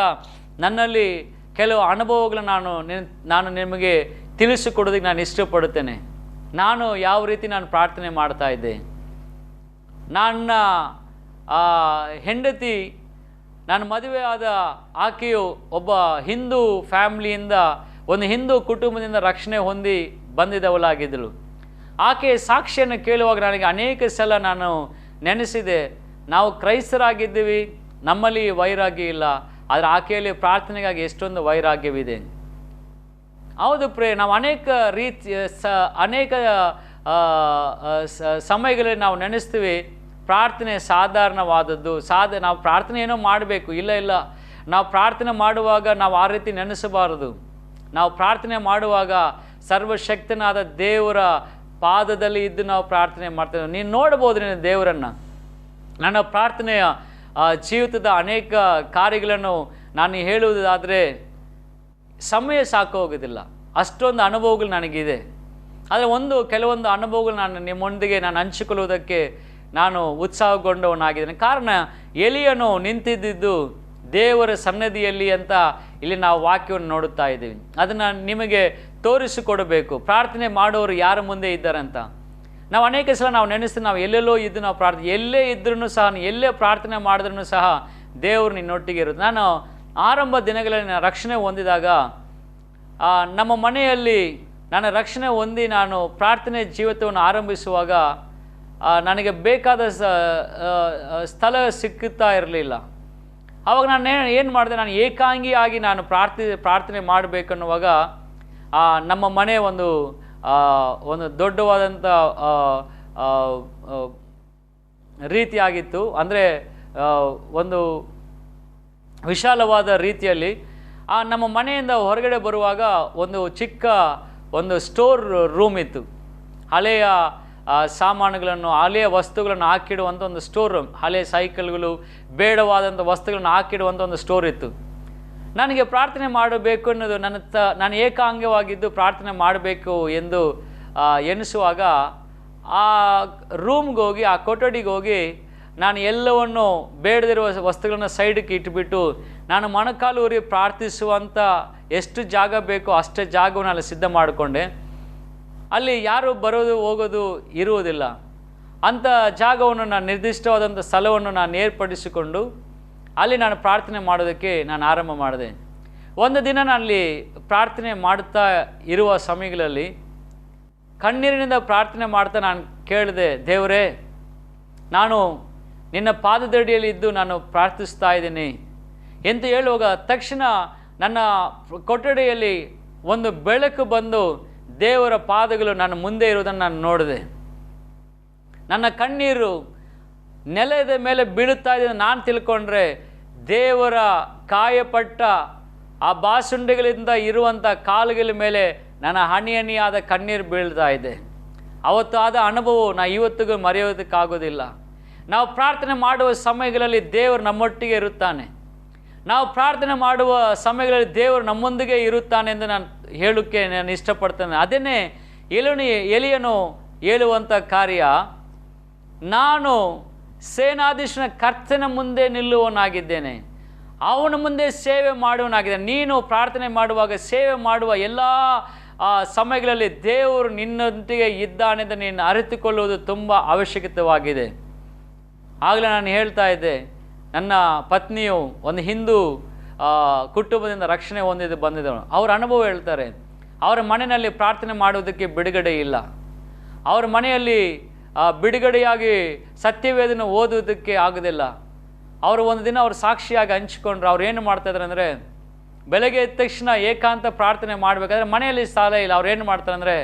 ನನ್ನಲ್ಲಿ ಕೆಲವು ಅನುಭವಗಳನ್ನು ನಾನು ನಿನ್- ನಿಮಗೆ ತಿಳಿಸಿಕೊಡೋದಕ್ಕೆ ನಾನು ಇಷ್ಟಪಡುತ್ತೇನೆ. ನಾನು ಯಾವ ರೀತಿ ನಾನು ಪ್ರಾರ್ಥನೆ ಮಾಡ್ತಾ ಇದ್ದೆ? ನನ್ನ ಹೆಂಡತಿ ನಾನು ಮದುವೆ ಆದ ಆಕೆಯು ಒಬ್ಬ ಹಿಂದೂ ಫ್ಯಾಮಿಲಿಯಿಂದ ಒಂದು ಹಿಂದೂ ಕುಟುಂಬದಿಂದ ರಕ್ಷಣೆ ಹೊಂದಿ ಬಂದಿದ್ದವಳಾಗಿದ್ದಳು ಆಕೆಯ ಸಾಕ್ಷಿಯನ್ನು ಕೇಳುವಾಗ ನನಗೆ ಅನೇಕ ಸಲ ನಾನು ನೆನೆಸಿದೆ, ನಾವು ಕ್ರೈಸ್ತರಾಗಿದ್ದೀವಿ, ನಮ್ಮಲ್ಲಿ ವೈರಾಗ್ಯ ಇಲ್ಲ, ಆದರೆ ಆಕೆಯಲ್ಲಿ ಪ್ರಾರ್ಥನೆಗಾಗಿ ಎಷ್ಟೊಂದು ವೈರಾಗ್ಯವಿದೆ. ಹೌದು ಪ್ರೇ ನಾವು ಅನೇಕ ರೀತಿಯ ಸ, ಅನೇಕ ಸಮಯಗಳಲ್ಲಿ ನಾವು ನೆನೆಸ್ತೀವಿ. ಪ್ರಾರ್ಥನೆ ಸಾಧಾರಣವಾದದ್ದು. ಸಾಧ, ನಾವು ಪ್ರಾರ್ಥನೆ ಏನೋ ಮಾಡಬೇಕು. ಇಲ್ಲ ಇಲ್ಲ. ನಾವು ಪ್ರಾರ್ಥನೆ ಮಾಡುವಾಗ ನಾವು ಆ ರೀತಿ ನೆನೆಸಬಾರದು. ನಾವು ಪ್ರಾರ್ಥನೆ ಮಾಡುವಾಗ ಸರ್ವಶಕ್ತನಾದ ದೇವರ ಪಾದದಲ್ಲಿ ಇದ್ದು ನಾವು ಪ್ರಾರ್ಥನೆ ಮಾಡ್ತೇವೆ. ನೀನು ನೋಡ್ಬೋದು ನೀನು ದೇವರನ್ನು. ನನ್ನ ಪ್ರಾರ್ಥನೆಯ ಜೀವಿತದ ಅನೇಕ ಕಾರ್ಯಗಳನ್ನು ನಾನು ಹೇಳುವುದಾದರೆ, ಸಮಯ ಸಾಕೋಗೋದಿಲ್ಲ ಅಷ್ಟೊಂದು ಅನುಭವಗಳು ನನಗಿದೆ. ಆದರೆ ಒಂದು, ಕೆಲವೊಂದು ಅನುಭವಗಳು ನಾನು ನಿಮ್ಮೊಂದಿಗೆ ನಾನು ಹಂಚಿಕೊಳ್ಳುವುದಕ್ಕೆ ನಾನು ಉತ್ಸಾಹಗೊಂಡವನಾಗಿದ್ದೇನೆ. ಕಾರಣ ಎಲಿಯನು ನಿಂತಿದ್ದಿದ್ದು ದೇವರ ಸನ್ನದಿಯಲ್ಲಿ ಅಂತ ಇಲ್ಲಿ ನಾವು ವಾಕ್ಯವನ್ನು ನೋಡುತ್ತಾ ಇದ್ದೀವಿ. ಅದನ್ನು ನಿಮಗೆ ತೋರಿಸಿಕೊಡಬೇಕು. ಪ್ರಾರ್ಥನೆ ಮಾಡೋರು ಯಾರ ಮುಂದೆ ಇದ್ದಾರಂತ? ನಾವು ಅನೇಕ ಸಲ ನಾವು ನೆನೆಸ್ತೀವಿ, ನಾವು ಎಲ್ಲೆಲ್ಲೋ ಇದ್ದು ನಾವು ಪ್ರಾರ್ಥನೆ, ಎಲ್ಲೇ ಇದ್ರೂ ಸಹ ಎಲ್ಲೇ ಪ್ರಾರ್ಥನೆ ಮಾಡಿದ್ರೂ ಸಹ ದೇವರು ನಿನ್ನೊಟ್ಟಿಗೆ ಇರುತ್ತೆ ನಾನು ಆರಂಭ ದಿನಗಳಲ್ಲಿ ರಕ್ಷಣೆ ಹೊಂದಿದಾಗ ನಮ್ಮ ಮನೆಯಲ್ಲಿ ನಾನು ರಕ್ಷಣೆ ಹೊಂದಿ ನಾನು ಪ್ರಾರ್ಥನೆ ಜೀವಿತವನ್ನು ಆರಂಭಿಸುವಾಗ ನನಗೆ ಬೇಕಾದ ಸ್ಥಳ ಸಿಕ್ಕುತ್ತಾ ಇರಲಿಲ್ಲ. ಆವಾಗ ನಾನು ಏನು ಮಾಡಿದೆ, ನಾನು ಏಕಾಂಗಿಯಾಗಿ ನಾನು ಪ್ರಾರ್ಥಿ, ಪ್ರಾರ್ಥನೆ ಮಾಡಬೇಕನ್ನುವಾಗ ನಮ್ಮ ಮನೆ ಒಂದು ಒಂದು ದೊಡ್ಡವಾದಂಥ ರೀತಿಯಾಗಿತ್ತು. ಅಂದರೆ ಒಂದು ವಿಶಾಲವಾದ ರೀತಿಯಲ್ಲಿ, ಆ, ನಮ್ಮ ಮನೆಯಿಂದ ಹೊರಗಡೆ ಬರುವಾಗ ಒಂದು ಚಿಕ್ಕ ಒಂದು ಸ್ಟೋರ್ ರೂಮ್ ಇತ್ತು. ಹಳೆಯ ಸಾಮಾನುಗಳನ್ನು, ಹಳೆಯ ವಸ್ತುಗಳನ್ನು ಹಾಕಿಡುವಂಥ ಒಂದು ಸ್ಟೋರ್ ರೂಮ್ ಹಳೆಯ ಸೈಕಲ್ಗಳು ಬೇಡವಾದಂಥ ವಸ್ತುಗಳನ್ನು ಹಾಕಿಡುವಂಥ ಒಂದು ಸ್ಟೋರ್ ಇತ್ತು. ನನಗೆ ಪ್ರಾರ್ಥನೆ ಮಾಡಬೇಕು ಅನ್ನೋದು ನನ್ನ ತ, ನಾನು ಏಕಾಂಗವಾಗಿದ್ದು ಪ್ರಾರ್ಥನೆ ಮಾಡಬೇಕು ಎಂದು ಎನಿಸುವಾಗ ಆ ರೂಮ್ಗೆ ಹೋಗಿ, ಆ ಕೊಠಡಿಗೆ ಹೋಗಿ ನಾನು ಎಲ್ಲವನ್ನು ಬೇಡದಿರುವ ವಸ್ತುಗಳನ್ನು ಸೈಡ್ಗೆ ಇಟ್ಬಿಟ್ಟು ನಾನು ಮೊಣಕಾಲು ಊರಿ ಪ್ರಾರ್ಥಿಸುವಂಥ ಎಷ್ಟು ಜಾಗ ಬೇಕೋ ಅಷ್ಟೇ ಜಾಗವನ್ನು ಅಲ್ಲಿ ಸಿದ್ಧ ಮಾಡಿಕೊಂಡೆ. ಅಲ್ಲಿ ಯಾರು ಬರೋದು, ಹೋಗೋದು ಇರುವುದಿಲ್ಲ. ಅಂಥ ಜಾಗವನ್ನು ನಾನು, ನಿರ್ದಿಷ್ಟವಾದಂಥ ಸ್ಥಳವನ್ನು ನಾನು ಏರ್ಪಡಿಸಿಕೊಂಡು ಅಲ್ಲಿ ನಾನು ಪ್ರಾರ್ಥನೆ ಮಾಡೋದಕ್ಕೆ ನಾನು ಆರಂಭ ಮಾಡಿದೆ. ಒಂದು ದಿನ ನಾನು ಅಲ್ಲಿ ಪ್ರಾರ್ಥನೆ ಮಾಡುತ್ತಾ ಇರುವ ಸಮಯಗಳಲ್ಲಿ ಕಣ್ಣೀರಿನಿಂದ ಪ್ರಾರ್ಥನೆ ಮಾಡ್ತಾ ನಾನು ಕೇಳಿದೆ, ದೇವರೇ, ನಾನು ನಿನ್ನ ಪಾದದಡಿಯಲ್ಲಿ ಇದ್ದು ನಾನು ಪ್ರಾರ್ಥಿಸ್ತಾ ಇದ್ದೀನಿ. ಎಂದು ಹೇಳುವಾಗ ತಕ್ಷಣ ನನ್ನ ಕೊಠಡಿಯಲ್ಲಿ ಒಂದು ಬೆಳಕು ಬಂದು ದೇವರ ಪಾದಗಳು ನನ್ನ ಮುಂದೆ ಇರುವುದನ್ನು ನಾನು ನೋಡಿದೆ. ನನ್ನ ಕಣ್ಣೀರು ನೆಲದ ಮೇಲೆ ಬೀಳುತ್ತಾ ಇದೆ ನಾನು ತಿಳ್ಕೊಂಡ್ರೆ ದೇವರ ಕಾಯಪಟ್ಟ ಆ ಬಾಸುಂಡೆಗಳಿಂದ ಇರುವಂಥ ಕಾಲುಗಳ ಮೇಲೆ ನನ್ನ ಹಣಿ ಹನಿಯಾದ ಕಣ್ಣೀರು ಬೀಳ್ತಾ ಇದೆ. ಅವತ್ತು ಆದ ಅನುಭವ ನಾ ಇವತ್ತಿಗೂ ಮರೆಯೋದಕ್ಕಾಗೋದಿಲ್ಲ. ನಾವು ಪ್ರಾರ್ಥನೆ ಮಾಡುವ ಸಮಯಗಳಲ್ಲಿ ದೇವರು ನಮ್ಮೊಟ್ಟಿಗೆ ಇರುತ್ತಾನೆ. ನಾವು ಪ್ರಾರ್ಥನೆ ಮಾಡುವ ಸಮಯಗಳಲ್ಲಿ ದೇವರು ನಮ್ಮೊಂದಿಗೆ ಇರುತ್ತಾನೆ ಎಂದು ನಾನು ಹೇಳೋಕ್ಕೆ ನಾನು ಇಷ್ಟಪಡ್ತೇನೆ. ಅದನ್ನೇ ಎಲುನಿ ಎಲಿಯನು ಹೇಳುವಂಥ ಕಾರ್ಯ, ನಾನು ಸೇನಾಧೀಶನ ಕರ್ತನ ಮುಂದೆ ನಿಲ್ಲುವನಾಗಿದ್ದೇನೆ ಅವನ ಮುಂದೆ ಸೇವೆ ಮಾಡುವನಾಗಿದ್ದೇನೆ ನೀನು ಪ್ರಾರ್ಥನೆ ಮಾಡುವಾಗ ಸೇವೆ ಮಾಡುವ ಎಲ್ಲ ಸಮಯಗಳಲ್ಲಿ ದೇವರು ನಿನ್ನೊಂದಿಗೆ ಇದ್ದಾನೆಂದು ನೀನು ಅರಿತುಕೊಳ್ಳುವುದು ತುಂಬ ಅವಶ್ಯಕತೆವಾಗಿದೆ. ಆಗಲೇ ನಾನು ಹೇಳ್ತಾ ಇದ್ದೆ ನನ್ನ ಪತ್ನಿಯು ಒಂದು ಹಿಂದೂ ಕುಟುಂಬದಿಂದ ರಕ್ಷಣೆ ಹೊಂದಿದ್ದು ಬಂದಿದ್ದವನು. ಅವರ ಅನುಭವ ಹೇಳ್ತಾರೆ, ಅವರ ಮನೆಯಲ್ಲಿ ಪ್ರಾರ್ಥನೆ ಮಾಡುವುದಕ್ಕೆ ಬಿಡುಗಡೆ ಇಲ್ಲ. ಅವ್ರ ಮನೆಯಲ್ಲಿ ಬಿಡುಗಡೆಯಾಗಿ ಸತ್ಯವೇದನ ಓದುವುದಕ್ಕೆ ಆಗೋದಿಲ್ಲ. ಅವರು ಒಂದು ದಿನ ಅವ್ರು ಸಾಕ್ಷಿಯಾಗಿ ಹಂಚಿಕೊಂಡ್ರು. ಅವ್ರು ಏನು ಮಾಡ್ತಾಯಿದ್ರು ಅಂದರೆ, ಬೆಳಗ್ಗೆ ಎದ್ದ ತಕ್ಷಣ ಏಕಾಂತ ಪ್ರಾರ್ಥನೆ ಮಾಡಬೇಕಾದ್ರೆ ಮನೆಯಲ್ಲಿ ಸಾಲ ಇಲ್ಲ. ಅವ್ರು ಏನು ಮಾಡ್ತಾರೆ ಅಂದರೆ,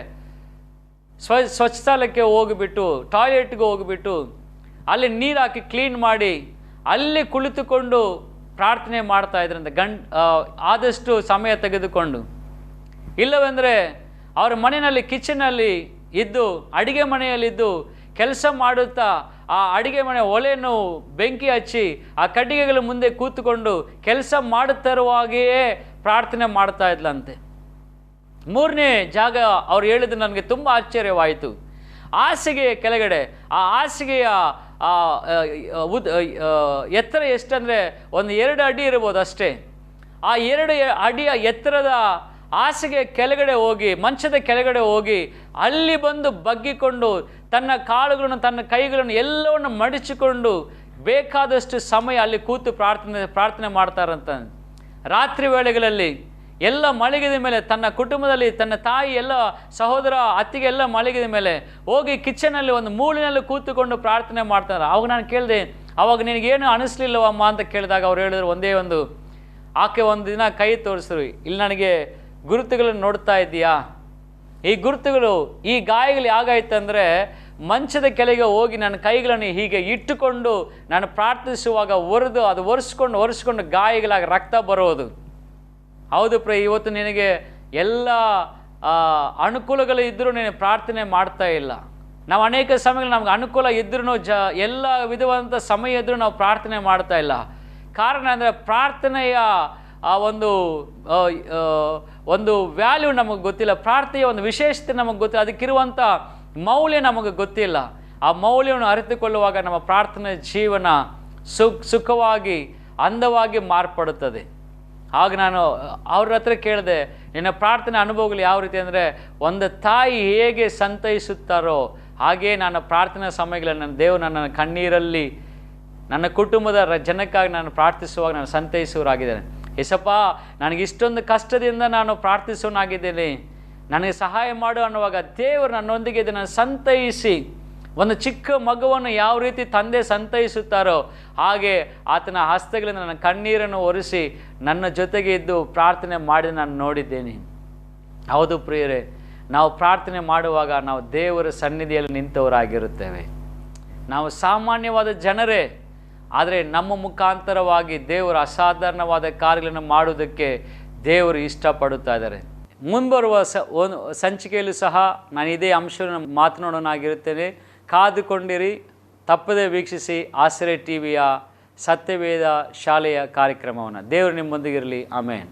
ಸ್ವ ಸ್ವಚ್ಛಾಲಯಕ್ಕೆ ಹೋಗಿಬಿಟ್ಟು, ಟಾಯ್ಲೆಟ್ಗೆ ಹೋಗಿಬಿಟ್ಟು, ಅಲ್ಲಿ ನೀರು ಹಾಕಿ ಕ್ಲೀನ್ ಮಾಡಿ ಅಲ್ಲಿ ಕುಳಿತುಕೊಂಡು ಪ್ರಾರ್ಥನೆ ಮಾಡ್ತಾ ಇದ್ರಂತೆ ಗಂಡ್ ಆದಷ್ಟು ಸಮಯ ತೆಗೆದುಕೊಂಡು. ಇಲ್ಲವೆಂದರೆ ಅವರ ಮನೆಯಲ್ಲಿ, ಕಿಚನಲ್ಲಿ ಇದ್ದು, ಅಡುಗೆ ಮನೆಯಲ್ಲಿದ್ದು ಕೆಲಸ ಮಾಡುತ್ತಾ ಆ ಅಡುಗೆ ಮನೆ ಒಲೆಯನ್ನು ಬೆಂಕಿ ಹಚ್ಚಿ, ಆ ಕಟ್ಟಿಗೆಗಳ ಮುಂದೆ ಕೂತುಕೊಂಡು ಕೆಲಸ ಮಾಡುತ್ತಿರುವಾಗೆಯೇ ಪ್ರಾರ್ಥನೆ ಮಾಡ್ತಾ ಇದ್ಲಂತೆ. ಮೂರನೇ ಜಾಗ ಅವ್ರು ಹೇಳಿದ್ದು ನನಗೆ ತುಂಬ ಆಶ್ಚರ್ಯವಾಯಿತು. ಹಾಸಿಗೆಯ ಕೆಳಗಡೆ, ಆ ಹಾಸಿಗೆಯ ಆ, ಉದ್ ಎತ್ತರ ಎಷ್ಟಂದರೆ ಒಂದು ಎರಡು ಅಡಿ ಇರ್ಬೋದು ಅಷ್ಟೇ. ಆ ಎರಡು ಅಡಿಯ ಎತ್ತರದ ಹಾಸಿಗೆ ಕೆಳಗಡೆ ಹೋಗಿ ಮಂಚದ ಕೆಳಗಡೆ ಹೋಗಿ ಅಲ್ಲಿ ಬಂದು ಬಗ್ಗಿಕೊಂಡು ತನ್ನ ಕಾಳುಗಳನ್ನು ತನ್ನ ಕೈಗಳನ್ನು ಎಲ್ಲವನ್ನು ಮಡಿಚಿಕೊಂಡು ಬೇಕಾದಷ್ಟು ಸಮಯ ಅಲ್ಲಿ ಕೂತು ಪ್ರಾರ್ಥನೆ ಪ್ರಾರ್ಥನೆ ಮಾಡ್ತಾರಂತ. ರಾತ್ರಿ ವೇಳೆಗಳಲ್ಲಿ ಎಲ್ಲ ಮಳಿಗೆದ ಮೇಲೆ ತನ್ನ ಕುಟುಂಬದಲ್ಲಿ ತನ್ನ ತಾಯಿ, ಎಲ್ಲ ಸಹೋದರ ಅತ್ತಿಗೆ ಎಲ್ಲ ಮಳಿಗೆದ ಮೇಲೆ ಹೋಗಿ ಕಿಚನಲ್ಲಿ ಒಂದು ಮೂಲಿನಲ್ಲಿ ಕೂತುಕೊಂಡು ಪ್ರಾರ್ಥನೆ ಮಾಡ್ತಾರೆ. ಅವಾಗ ನಾನು ಕೇಳಿದೆ, ಅವಾಗ ನಿನಗೇನು ಅನಿಸ್ಲಿಲ್ಲವಮ್ಮ ಅಂತ ಕೇಳಿದಾಗ ಅವ್ರು ಹೇಳಿದ್ರು ಒಂದೇ ಒಂದು, ಆಕೆ ಒಂದು ದಿನ ಕೈ ತೋರಿಸಿದ್ರು ಇಲ್ಲಿ ನನಗೆ ಗುರುತುಗಳನ್ನು ನೋಡ್ತಾ ಇದ್ದೀಯಾ? ಈ ಗುರುತುಗಳು, ಈ ಗಾಯಗಳು ಯಾಗಾಯ್ತಂದರೆ ಮಂಚದ ಕೆಳಗೆ ಹೋಗಿ ನನ್ನ ಕೈಗಳನ್ನು ಹೀಗೆ ಇಟ್ಟುಕೊಂಡು ನಾನು ಪ್ರಾರ್ಥಿಸುವಾಗ ಒರೆದು ಅದು ಒರೆಸ್ಕೊಂಡು ಒರೆಸ್ಕೊಂಡು ಗಾಯಗಳಾಗಿ ರಕ್ತ ಬರೋದು. ಹೌದು ಪ್ರೇ ಇವತ್ತು ನಿನಗೆ ಎಲ್ಲ ಅನುಕೂಲಗಳು ಇದ್ದರೂ ನೀನು ಪ್ರಾರ್ಥನೆ ಮಾಡ್ತಾ ಇಲ್ಲ. ನಾವು ಅನೇಕ ಸಮಯಗಳು ನಮ್ಗೆ ಅನುಕೂಲ ಇದ್ರೂ ಜ, ಎಲ್ಲ ವಿಧವಾದಂಥ ಸಮಯ ಇದ್ದರೂ ನಾವು ಪ್ರಾರ್ಥನೆ ಮಾಡ್ತಾ ಇಲ್ಲ. ಕಾರಣ ಅಂದರೆ ಪ್ರಾರ್ಥನೆಯ, ಆ, ಒಂದು ಒಂದು ವ್ಯಾಲ್ಯೂ ನಮಗೆ ಗೊತ್ತಿಲ್ಲ. ಪ್ರಾರ್ಥನೆಯ ಒಂದು ವಿಶೇಷತೆ ನಮಗೆ ಗೊತ್ತಿಲ್ಲ. ಅದಕ್ಕಿರುವಂಥ ಮೌಲ್ಯ ನಮಗೆ ಗೊತ್ತಿಲ್ಲ. ಆ ಮೌಲ್ಯವನ್ನು ಅರಿತುಕೊಳ್ಳುವಾಗ ನಮ್ಮ ಪ್ರಾರ್ಥನೆ ಜೀವನ ಸುಖ, ಸುಖವಾಗಿ, ಅಂದವಾಗಿ ಮಾರ್ಪಡುತ್ತದೆ. ಆಗ ನಾನು ಅವ್ರ ಹತ್ರ ಕೇಳಿದೆ, ನಿನ್ನ ಪ್ರಾರ್ಥನೆ ಅನುಭವಗಳು ಯಾವ ರೀತಿ ಅಂದರೆ, ಒಂದು ತಾಯಿ ಹೇಗೆ ಸಂತೈಸುತ್ತಾರೋ, ಹಾಗೇ ನಾನು ಪ್ರಾರ್ಥನಾ ಸಮಯಗಳಲ್ಲಿ ನನ್ನ ದೇವರು ನನ್ನ ಕಣ್ಣೀರಲ್ಲಿ, ನನ್ನ ಕುಟುಂಬದ ಜನಕ್ಕಾಗಿ ನಾನು ಪ್ರಾರ್ಥಿಸುವಾಗ ನಾನು ಸಂತೈಸುವರಾಗಿದ್ದೇನೆ ಎಸಪ್ಪ ನನಗೆ ಇಷ್ಟೊಂದು ಕಷ್ಟದಿಂದ ನಾನು ಪ್ರಾರ್ಥಿಸೋನಾಗಿದ್ದೇನೆ. ನನಗೆ ಸಹಾಯ ಮಾಡು ಅನ್ನುವಾಗ ದೇವರು ನನ್ನೊಂದಿಗೆ ಇದನ್ನು ಸಂತೈಸಿ. ಒಂದು ಚಿಕ್ಕ ಮಗುವನ್ನು ಯಾವ ರೀತಿ ತಂದೆ ಸಂತೈಸುತ್ತಾರೋ ಹಾಗೆ ಆತನ ಹಸ್ತಗಳಿಂದ ನನ್ನ ಕಣ್ಣೀರನ್ನು ಒರೆಸಿ ನನ್ನ ಜೊತೆಗೆ ಇದ್ದು ಪ್ರಾರ್ಥನೆ ಮಾಡಿ ನಾನು ನೋಡಿದ್ದೇನೆ. ಹೌದು ಪ್ರಿಯರೇ, ನಾವು ಪ್ರಾರ್ಥನೆ ಮಾಡುವಾಗ ನಾವು ದೇವರ ಸನ್ನಿಧಿಯಲ್ಲಿ ನಿಂತವರಾಗಿರುತ್ತೇವೆ. ನಾವು ಸಾಮಾನ್ಯವಾದ ಜನರೇ, ಆದರೆ ನಮ್ಮ ಮುಖಾಂತರವಾಗಿ ದೇವರು ಅಸಾಧಾರಣವಾದ ಕಾರ್ಯಗಳನ್ನು ಮಾಡುವುದಕ್ಕೆ ದೇವರು ಇಷ್ಟಪಡುತ್ತಾ ಇದ್ದಾರೆ. ಮುಂಬರುವ ಸ ಸಂಚಿಕೆಯಲ್ಲೂ ಸಹ ನಾನು ಇದೇ ಅಂಶವನ್ನು ಮಾತನಾಡೋನಾಗಿರುತ್ತೇನೆ. ಕಾದುಕೊಂಡಿರಿ ತಪ್ಪದೆ ವೀಕ್ಷಿಸಿ ಆಸರೆ ಟಿವಿಯ ಸತ್ಯವೇದ ಶಾಲೆಯ ಕಾರ್ಯಕ್ರಮವನ್ನು. ದೇವರು ನಿಮ್ಮೊಂದಿಗಿರಲಿ. ಆಮೇನ್.